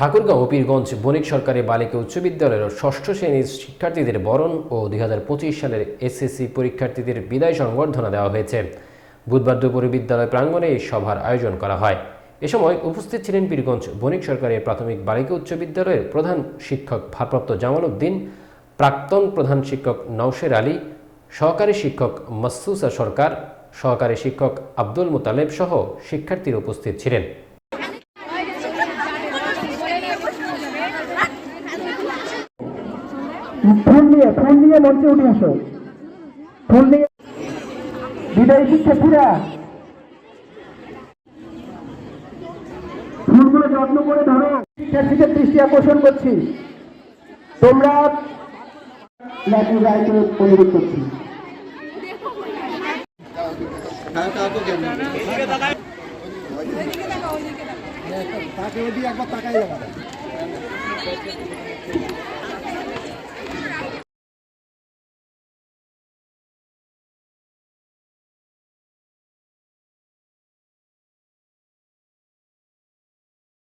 ঠাকুরগাঁও পীরগঞ্জ বণিক সরকারি বালিকা উচ্চ বিদ্যালয়ের ষষ্ঠ শ্রেণির শিক্ষার্থীদের বরণ ও দুই হাজার পঁচিশ সালের এসএসসি পরীক্ষার্থীদের বিদায় সংবর্ধনা দেওয়া হয়েছে। বুধবার দুপুরে বিদ্যালয় প্রাঙ্গণে এই সভার আয়োজন করা হয়। এ সময় উপস্থিত ছিলেন পীরগঞ্জ বণিক সরকারি প্রাথমিক বালিকা উচ্চ বিদ্যালয়ের প্রধান শিক্ষক ভারপ্রাপ্ত জামাল উদ্দিন প্রাক্তন প্রধান শিক্ষক নওশের আলী, সহকারী শিক্ষক মাসুসা সরকার, সহকারী শিক্ষক আব্দুল মুতালেব সহ শিক্ষার্থীরা উপস্থিত ছিলেন। ফুল নিয়ে ফুল নিয়ে মঞ্চে উঠে আসো। ফুল নিয়ে বিদায়ী শিক্ষার্থীরা ফুলগুলো যত্ন করে ধরো। শিক্ষার্থীদের দৃষ্টি আকর্ষণ করছি। তোমরা অনুরোধ করছি। তাকে একবার তাকাই যাবে।